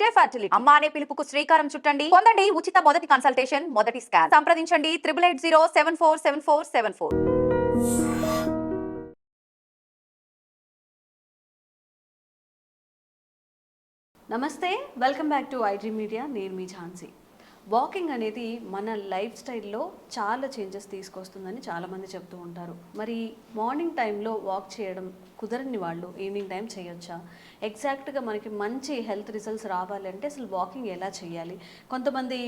Fertility fertility. అమ్మ అనే పిలుపుకు శ్రీకారం చుట్టండి. పొందండి ఉచిత మొదటి కన్సల్టేషన్ మొదటి స్కాన్. సంప్రదించండి triple eight zero seven four seven four seven four నమస్తే welcome back to iDream media. నేను మీ ఝాన్సీ. వాకింగ్ అనేది మన లైఫ్ స్టైల్లో చాలా చేంజెస్ తీసుకొస్తుందని చాలామంది చెప్తూ ఉంటారు. మరి మార్నింగ్ టైంలో వాక్ చేయడం కుదరని వాళ్ళు ఈవినింగ్ టైం చేయొచ్చా? ఎగ్జాక్ట్గా మనకి మంచి హెల్త్ రిజల్ట్స్ రావాలంటే అసలు వాకింగ్ ఎలా చేయాలి? కొంతమంది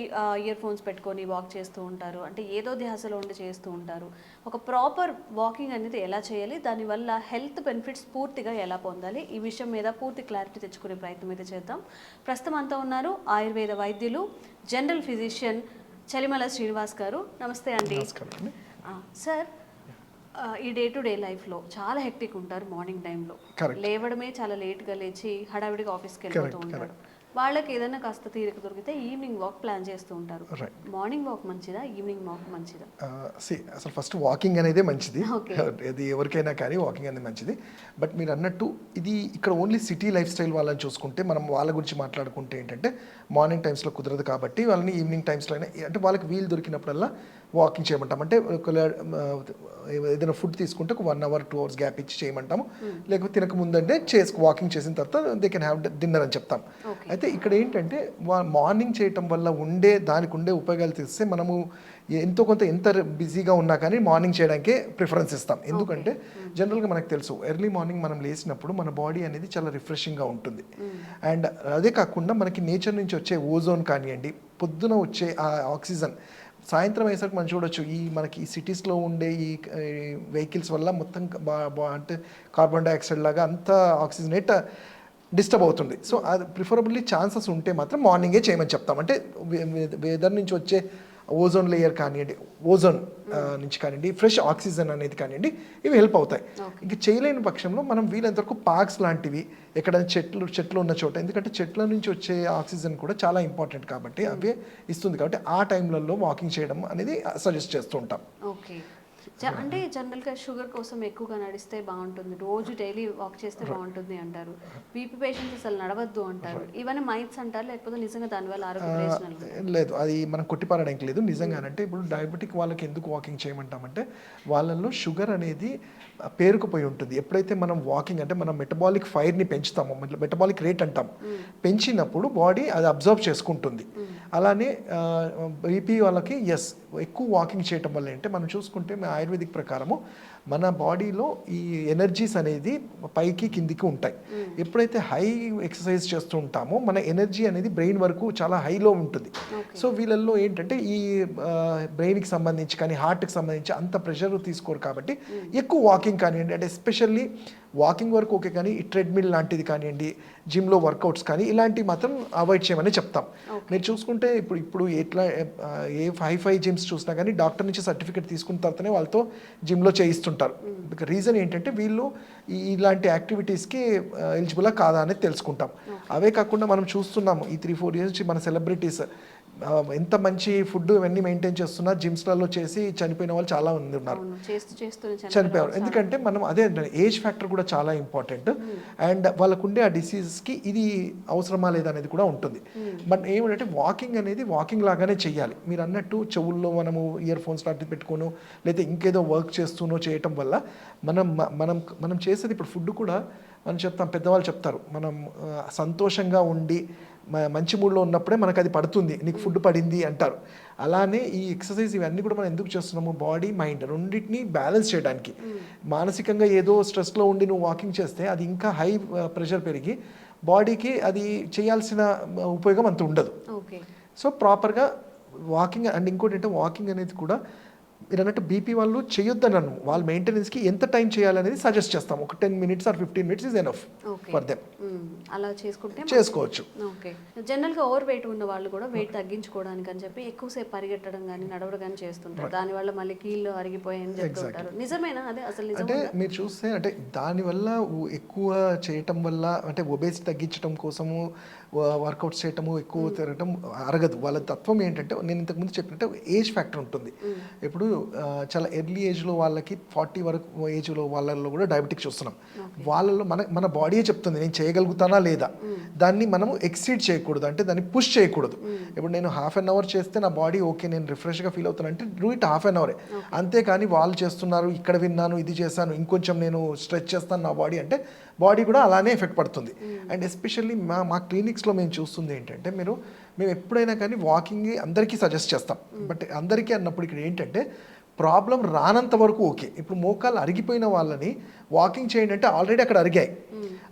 ఇయర్ ఫోన్స్ పెట్టుకొని వాక్ చేస్తూ ఉంటారు. అంటే ఏదో ధ్యాసలో ఉండి చేస్తూ ఉంటారు. ఒక ప్రాపర్ వాకింగ్ అనేది ఎలా చేయాలి? దానివల్ల హెల్త్ బెనిఫిట్స్ పూర్తిగా ఎలా పొందాలి? ఈ విషయం మీద పూర్తి క్లారిటీ తెచ్చుకునే ప్రయత్నం అయితే చేద్దాం. ప్రస్తుతం అంతా ఉన్నారు ఆయుర్వేద వైద్యులు జనరల్ ఫిజిషియన్ చలిమల శ్రీనివాస్ గారు. నమస్తే అండి. సార్ ఈ డే టు డే లైఫ్లో చాలా హెక్టిక్ ఉంటారు మార్నింగ్ టైంలో. లేవడమే చాలా లేట్గా లేచి హడావిడిగా ఆఫీస్కి వెళ్ళిపోతూ ఉంటారు. వాళ్ళకి ఏదైనా కాస్త తీరిక దొరికితే ఈవినింగ్ వాక్ ప్లాన్ చేస్తూ ఉంటారు. మార్నింగ్ వాక్ మంచిదా? ఈవినింగ్ వాక్ మంచిదా? సి అసలు ఫస్ట్ వాకింగ్ అనేది మంచిది. ఇది ఎవరికైనా కానీ వాకింగ్ అనేది మంచిది. బట్ మీరు అన్నట్టు ఇది ఇక్కడ ఓన్లీ సిటీ లైఫ్ స్టైల్ వాళ్ళని చూసుకుంటే మనం వాళ్ళ గురించి మాట్లాడుకుంటే ఏంటంటే మార్నింగ్ టైమ్స్లో కుదరదు కాబట్టి వాళ్ళని ఈవినింగ్ టైమ్స్లో అయినా అంటే వాళ్ళకి వీలు దొరికినప్పుడల్లా వాకింగ్ చేయమంటాం. అంటే ఒకవేళ ఏదైనా ఫుడ్ తీసుకుంటే ఒక one hour two hours gap ఇచ్చి చేయమంటాము. లేకపోతే తినక ముందంటే చేసి వాకింగ్ చేసిన తర్వాత దే కెన్ హ్యావ్ డిన్నర్ అని చెప్తాం. అయితే ఇక్కడ ఏంటంటే మార్నింగ్ చేయటం వల్ల ఉండే దానికి ఉండే ఉపయోగాలు తెలిస్తే మనము ఎంతో కొంత ఎంత బిజీగా ఉన్నా కానీ మార్నింగ్ చేయడానికే ప్రిఫరెన్స్ ఇస్తాం. ఎందుకంటే జనరల్గా మనకు తెలుసు ఎర్లీ మార్నింగ్ మనం లేచినప్పుడు మన బాడీ అనేది చాలా రిఫ్రెషింగ్గా ఉంటుంది. అండ్ అదే కాకుండా మనకి నేచర్ నుంచి వచ్చే ఓజోన్ కానివ్వండి పొద్దున వచ్చే ఆ ఆక్సిజన్ సాయంత్రం అయ్యేసరికి మనం చూడొచ్చు. ఈ మనకి ఈ సిటీస్లో ఉండే ఈ వెహికల్స్ వల్ల మొత్తం అంటే కార్బన్ డైఆక్సైడ్ లాగా అంతా ఆక్సిజనేట్ డిస్టర్బ్ అవుతుంది. సో అది ప్రిఫరబుల్లీ ఛాన్సెస్ ఉంటే మాత్రం మార్నింగే చేయమని చెప్తాం. అంటే వెదర్ నుంచి వచ్చే ఓజోన్ లేయర్ కానివ్వండి ఓజోన్ నుంచి కానివ్వండి ఫ్రెష్ ఆక్సిజన్ అనేది కానివ్వండి ఇవి హెల్ప్ అవుతాయి. ఇంకా చేయలేని పక్షంలో మనం వీలంతవరకు పార్క్స్ లాంటివి ఎక్కడైనా చెట్లు చెట్లు ఉన్న చోట ఎందుకంటే చెట్ల నుంచి వచ్చే ఆక్సిజన్ కూడా చాలా ఇంపార్టెంట్ కాబట్టి అవే ఇస్తుంది కాబట్టి ఆ టైంలలో వాకింగ్ చేయడం అనేది సజెస్ట్ చేస్తూ ఉంటాం. అంటే జనరల్గా షుగర్ కోసం ఎక్కువగా నడిస్తే బాగుంటుంది. రోజు డైలీ వాక్ చేస్తే బాగుంటుంది అంటారు. బీపీ పేషెంట్స్ అసలు నడవద్దు అంటారు. ఇవన్నీ మైత్స్ అంటారు లేకపోతే నిజంగా దానివల్ల ఆరోగ్య లేదు. అది మనం కొట్టిపారడానికి లేదు. నిజంగానంటే ఇప్పుడు డయాబెటిక్ వాళ్ళకి ఎందుకు వాకింగ్ చేయమంటామంటే వాళ్ళల్లో షుగర్ అనేది పేరుకుపోయి ఉంటుంది. ఎప్పుడైతే మనం వాకింగ్ అంటే మనం మెటబాలిక్ ఫైర్ని పెంచుతామో మెటబాలిక్ రేట్ అంటాం. పెంచినప్పుడు బాడీ అది అబ్జర్వ్ చేసుకుంటుంది. అలానే బీపీ వాళ్ళకి ఎస్ ఎక్కువ వాకింగ్ చేయటం వల్ల ఏంటంటే మనం చూసుకుంటే మన ఆయుర్వేదిక్ ప్రకారము మన బాడీలో ఈ ఎనర్జీస్ అనేది పైకి కిందికి ఉంటాయి. ఎప్పుడైతే హై ఎక్సర్సైజ్ చేస్తూ ఉంటామో మన ఎనర్జీ అనేది బ్రెయిన్ వరకు చాలా హైలో ఉంటుంది. సో వీళ్ళల్లో ఏంటంటే ఈ బ్రెయిన్కి సంబంధించి కానీ హార్ట్కి సంబంధించి అంత ప్రెషర్ తీసుకోరు కాబట్టి ఎక్కువ వాకింగ్ కానివ్వండి అంటే ఎస్పెషల్లీ వాకింగ్ వరకు ఓకే కానీ ఈ ట్రెడ్మిల్ లాంటిది కానివ్వండి జిమ్లో వర్కౌట్స్ కానీ ఇలాంటివి మాత్రం అవాయిడ్ చేయమని చెప్తాం. మీరు చూసుకుంటే ఇప్పుడు ఇప్పుడు ఎట్లా ఏ హై ఫై జిమ్స్ చూసినా కానీ డాక్టర్ నుంచి సర్టిఫికేట్ తీసుకున్న తర్వాతనే వాళ్ళతో జిమ్లో చేయిస్తుంటారు. రీజన్ ఏంటంటే వీళ్ళు ఇలాంటి యాక్టివిటీస్కి ఎలిజిబులా కాదా అనేది తెలుసుకుంటాం. అవే కాకుండా మనం చూస్తున్నాము ఈ త్రీ ఫోర్ ఇయర్స్ నుంచి మన సెలబ్రిటీస్ ఎంత మంచి ఫుడ్ ఇవన్నీ మెయింటైన్ చేస్తున్నా జిమ్స్లలో చేసి చనిపోయిన వాళ్ళు చాలా మంది ఉన్నారు. చనిపోయారు. ఎందుకంటే మనం అదే ఏజ్ ఫ్యాక్టర్ కూడా చాలా ఇంపార్టెంట్ అండ్ వాళ్ళకు ఉండే ఆ డిసీజ్కి ఇది అవసరమా లేదా అనేది కూడా ఉంటుంది. బట్ ఏమంటే వాకింగ్ అనేది వాకింగ్ లాగానే చేయాలి మీరు అన్నట్టు చెవుల్లో మనము ఇయర్ ఫోన్స్ లాంటివి పెట్టుకోను లేదా ఇంకేదో వర్క్ చేస్తూనో చేయటం వల్ల మనం మనం మనం చేసేది ఇప్పుడు ఫుడ్ కూడా మనం చెప్తాం పెద్దవాళ్ళు చెప్తారు. మనం సంతోషంగా ఉండి మంచి మూడ్లో ఉన్నప్పుడే మనకు అది పడుతుంది. నీకు ఫుడ్ పడింది అంటారు. అలానే ఈ ఎక్సర్సైజ్ ఇవన్నీ కూడా మనం ఎందుకు చేస్తున్నాము? బాడీ మైండ్ రెండింటిని బ్యాలెన్స్ చేయడానికి. మానసికంగా ఏదో స్ట్రెస్లో ఉండి నువ్వు వాకింగ్ చేస్తే అది ఇంకా హై ప్రెషర్ పెరిగి బాడీకి అది చేయాల్సిన ఉపయోగం అంత ఉండదు. సో ప్రాపర్గా వాకింగ్ అండ్ ఇంకోటి అంటే వాకింగ్ అనేది కూడా మీరు అన్నట్టు బీపీ వాళ్ళు చేయొద్దని అన్ను. వాళ్ళ మెయింటెనెన్స్కి ఎంత టైం చేయాలనేది సజెస్ట్ చేస్తాం ఒక ten minutes or fifteen minutes is enough for them. అలా చేసుకుంటే చేసుకోవచ్చు. ఓకే. జనరల్గా ఓవర్ వెయిట్ ఉన్న వాళ్ళు కూడా వెయిట్ తగ్గించుకోవడానికి అని చెప్పి ఎక్కువసేపు పరిగెట్టడం కానీ నడవడం కానీ చేస్తుంటారు. దానివల్ల మళ్ళీ కీళ్ళు అరిగిపోయాయని చెప్తుంటారు నిజమేనా? అదే అసలు అంటే మీరు చూస్తే అంటే దానివల్ల ఎక్కువ చేయటం వల్ల అంటే ఒబేసి తగ్గించడం కోసము వర్కౌట్ చేయటము ఎక్కువ తిరగటం అరగదు. వాళ్ళ తత్వం ఏంటంటే నేను ఇంతకుముందు చెప్పినట్టు ఏజ్ ఫ్యాక్టర్ ఉంటుంది. ఇప్పుడు ఆ, చాలా ఎర్లీ ఏజ్లో వాళ్ళకి ఫార్టీ వరకు ఏజ్లో వాళ్ళల్లో కూడా డయాబెటిక్స్ చూస్తున్నాం వాళ్ళలో మన మన బాడీయే చెప్తుంది నేను చేయగలుగుతానా లేదా? దాన్ని మనము ఎక్సీడ్ చేయకూడదు. అంటే దాన్ని పుష్ చేయకూడదు. ఇప్పుడు నేను హాఫ్ అన్ అవర్ చేస్తే నా బాడీ ఓకే నేను రిఫ్రెష్గా ఫీల్ అవుతాను అంటే డూ ఇట్ హాఫ్ అన్ అవరే అంతేకాని వాళ్ళు చేస్తున్నారు ఇక్కడ విన్నాను ఇది చేశాను ఇంకొంచెం నేను స్ట్రెచ్ చేస్తాను నా బాడీ అంటే బాడీ కూడా అలానే ఎఫెక్ట్ పడుతుంది. అండ్ ఎస్పెషల్లీ మా మా క్లినిక్స్లో మేము చూస్తుంది ఏంటంటే మీరు మేము ఎప్పుడైనా కానీ వాకింగ్ అందరికీ సజెస్ట్ చేస్తాం. బట్ అందరికీ అన్నప్పుడు ఇక్కడ ఏంటంటే ప్రాబ్లం రానంత వరకు ఓకే. ఇప్పుడు మోకాలు అరిగిపోయిన వాళ్ళని వాకింగ్ చేయండి అంటే ఆల్రెడీ అక్కడ అరిగాయి.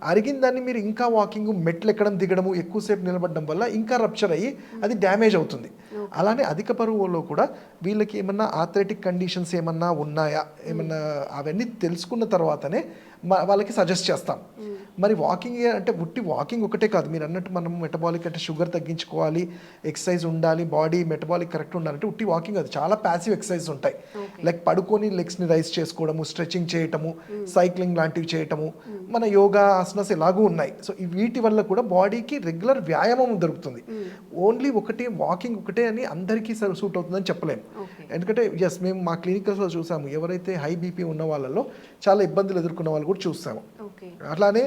అరిగిన దాన్ని మీరు ఇంకా వాకింగ్ మెట్లు ఎక్కడం దిగడము ఎక్కువసేపు నిలబడడం వల్ల ఇంకా రప్చర్ అయ్యి అది డ్యామేజ్ అవుతుంది. అలానే అధిక బరువులో కూడా వీళ్ళకి ఏమన్నా ఆథ్లెటిక్ కండిషన్స్ ఏమన్నా ఉన్నాయా? ఏమన్నా అవన్నీ తెలుసుకున్న తర్వాతనే వాళ్ళకి సజెస్ట్ చేస్తాం. మరి వాకింగ్ అంటే ఉట్టి వాకింగ్ ఒకటే కాదు. మీరు అన్నట్టు మనం మెటబాలిక్ అంటే షుగర్ తగ్గించుకోవాలి ఎక్సర్సైజ్ ఉండాలి బాడీ మెటబాలిక్ కరెక్ట్ ఉండాలంటే ఉట్టి వాకింగ్ అది చాలా ప్యాసివ్ ఎక్సర్సైజ్ ఉంటాయి. లైక్ పడుకొని లెగ్స్ని రైజ్ చేసుకోవడము స్ట్రెచింగ్ చేయటము సైక్లింగ్ లాంటివి చేయటము మన యోగా ఆసనాస్ ఎలాగూ ఉన్నాయి. సో వీటి వల్ల కూడా బాడీకి రెగ్యులర్ వ్యాయామం దొరుకుతుంది. ఓన్లీ ఒకటి వాకింగ్ ఒకటే అని అందరికీ సూట్ అవుతుందని చెప్పలేము ఎందుకంటే ఎస్ మేము మా క్లినికల్స్లో చూసాము. ఎవరైతే హై బీపీ ఉన్న వాళ్ళలో చాలా ఇబ్బందులు ఎదుర్కొన్న వాళ్ళు కూడా ఓకే. అట్లానే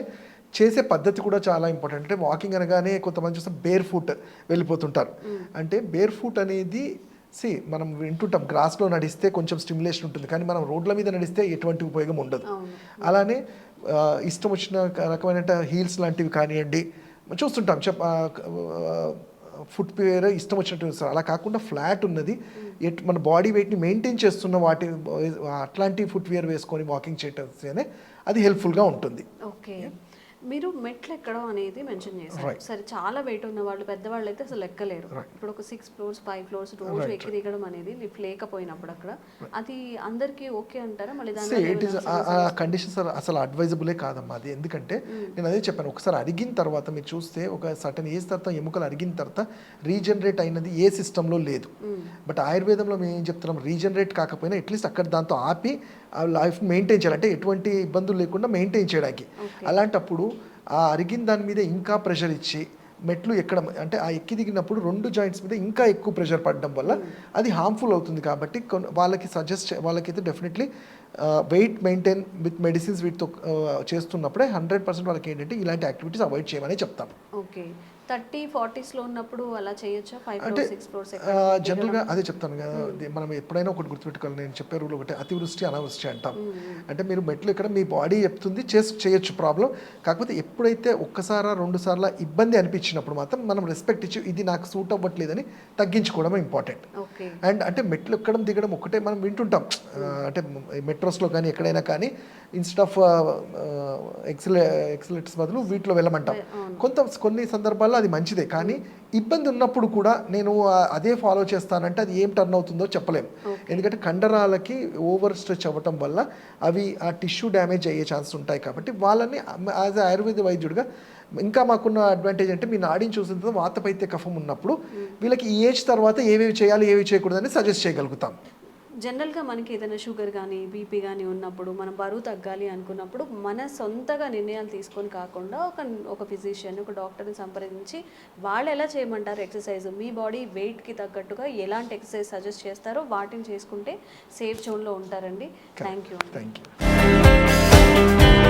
చేసే పద్ధతి కూడా చాలా ఇంపార్టెంట్. అంటే వాకింగ్ అనగానే కొంతమంది చూస్తే బేర్ ఫుట్ వెళ్ళిపోతుంటారు అంటే బేర్ ఫుట్ అనేది సి మనం వింటుంటాం. గ్రాస్లో నడిస్తే కొంచెం స్టిమ్యులేషన్ ఉంటుంది. కానీ మనం రోడ్ల మీద నడిస్తే ఎటువంటి ఉపయోగం ఉండదు. అలానే ఇష్టం వచ్చిన రకమైన హీల్స్ లాంటివి కానివ్వండి చూస్తుంటాం. చెప్ ఫుట్ వేర్ ఇష్టం వచ్చినట్టు చూస్తారు అలా కాకుండా ఫ్లాట్ ఉన్నది. ఎట్ మన బాడీ వెయిట్ని మెయింటైన్ చేస్తున్న వాటి అట్లాంటి ఫుట్ వేర్ వేసుకొని వాకింగ్ చేయటం అది హెల్ప్ఫుల్గా ఉంటుంది. ఓకే. మీరు మెట్లు ఎక్కడం అనేది మెన్షన్ చేశారు. సరే చాలా వెయిట్ ఉన్న వాళ్ళు పెద్దవాళ్ళు అయితే అసలు ఎక్కలేరు ఇప్పుడు ఒక సిక్స్ ఫ్లోర్స్ ఫైవ్ ఫ్లోర్స్ రోజు ఎక్కి దిగడం అనేది లిఫ్ట్ లేకపోయినప్పుడు అక్కడ. అది అందరికీ ఓకే అంటారా? మళ్ళీ దాని కండిషన్స్ అసలు అడ్వైజబులే కాదమ్మా అది. ఎందుకంటే నేను అదే చెప్పాను. ఒకసారి అరిగిన తర్వాత మీరు చూస్తే ఒక సర్టన్ ఏజ్ తర్వాత ఎముకలు అరిగిన తర్వాత రీజనరేట్ అయినది ఏ సిస్టంలో లేదు. బట్ ఆయుర్వేదంలో మేము ఏం చెప్తున్నాం? రీజనరేట్ కాకపోయినా అట్లీస్ట్ అక్కడ దాంతో ఆపి ఆ లైఫ్ మెయింటైన్ చేయాలి. అంటే ఎటువంటి ఇబ్బందులు లేకుండా మెయింటైన్ చేయడానికి. అలాంటప్పుడు ఆ అరిగిన దాని మీద ఇంకా ప్రెషర్ ఇచ్చి మెట్లు ఎక్కడం అంటే ఆ ఎక్కి దిగినప్పుడు రెండు జాయింట్స్ మీద ఇంకా ఎక్కువ ప్రెషర్ పడడం వల్ల అది హార్మ్ఫుల్ అవుతుంది కాబట్టి వాళ్ళకి సజెస్ట్ వాళ్ళకైతే definitely weight maintain with medicines వీటితో చేస్తున్నప్పుడే హండ్రెడ్ పర్సెంట్ వాళ్ళకి ఏంటంటే ఇలాంటి యాక్టివిటీస్ అవాయిడ్ చేయమని చెప్తాం. ఓకే థర్టీ ఫార్టీస్లో ఉన్నప్పుడు అలా చేయొచ్చా? ఫైవ్ అంటే సిక్స్ ఫ్లోర్స్ జనరల్గా అదే చెప్తాను కదా మనం ఎప్పుడైనా ఒకటి గుర్తుపెట్టుకోవాలి. నేను చెప్పే రూల్ ఒకటి అతివృష్టి అనావృష్టి అంటాం. అంటే మీరు మెట్లు ఇక్కడ మీ బాడీ చెప్తుంది చేసి చేయొచ్చు ప్రాబ్లం కాకపోతే ఎప్పుడైతే ఒక్కసారా రెండు సార్లు ఇబ్బంది అనిపించినప్పుడు మాత్రం మనం రెస్పెక్ట్ ఇచ్చి ఇది నాకు సూట్ అవ్వట్లేదని తగ్గించుకోవడం ఇంపార్టెంట్ అండ్ అంటే మెట్లు ఎక్కడం దిగడం ఒకటే మనం వింటుంటాం. అంటే మెట్రోస్లో కానీ ఎక్కడైనా కానీ ఇన్స్టెడ్ ఆఫ్ ఎక్సలే ఎక్సలేటర్స్ బదులు వీటిలో వెళ్ళమంటాం. కొంత కొన్ని సందర్భాల్లో అది మంచిదే. కానీ ఇబ్బంది ఉన్నప్పుడు కూడా నేను అదే ఫాలో చేస్తానంటే అది ఏం టర్న్ అవుతుందో చెప్పలేము ఎందుకంటే కండరాలకి ఓవర్ స్ట్రెచ్ అవ్వటం వల్ల అవి ఆ టిష్యూ డ్యామేజ్ అయ్యే ఛాన్స్ ఉంటాయి కాబట్టి వాళ్ళని యాజ్ ఆయుర్వేద వైద్యుడిగా ఇంకా మాకున్న అడ్వాంటేజ్ అంటే మీ నాడిని చూసిన తర్వాత వాతపైత్య కఫం ఉన్నప్పుడు వీళ్ళకి ఈ ఏజ్ తర్వాత ఏవేవి చేయాలి ఏవి చేయకూడదని సజెస్ట్ చేయగలుగుతాం. జనరల్గా మనకి ఏదైనా షుగర్ కానీ బీపీ కానీ ఉన్నప్పుడు మనం బరువు తగ్గాలి అనుకున్నప్పుడు మన సొంతగా నిర్ణయాలు తీసుకొని కాకుండా ఒక ఒక ఫిజిషియన్ ఒక డాక్టర్ని సంప్రదించి వాళ్ళు ఎలా చేయమంటారు ఎక్సర్సైజ్ మీ బాడీ వెయిట్కి తగ్గట్టుగా ఎలాంటి ఎక్సర్సైజ్ సజెస్ట్ చేస్తారో వాటిని చేసుకుంటే సేఫ్ జోన్లో ఉంటారండి. Thank you thank you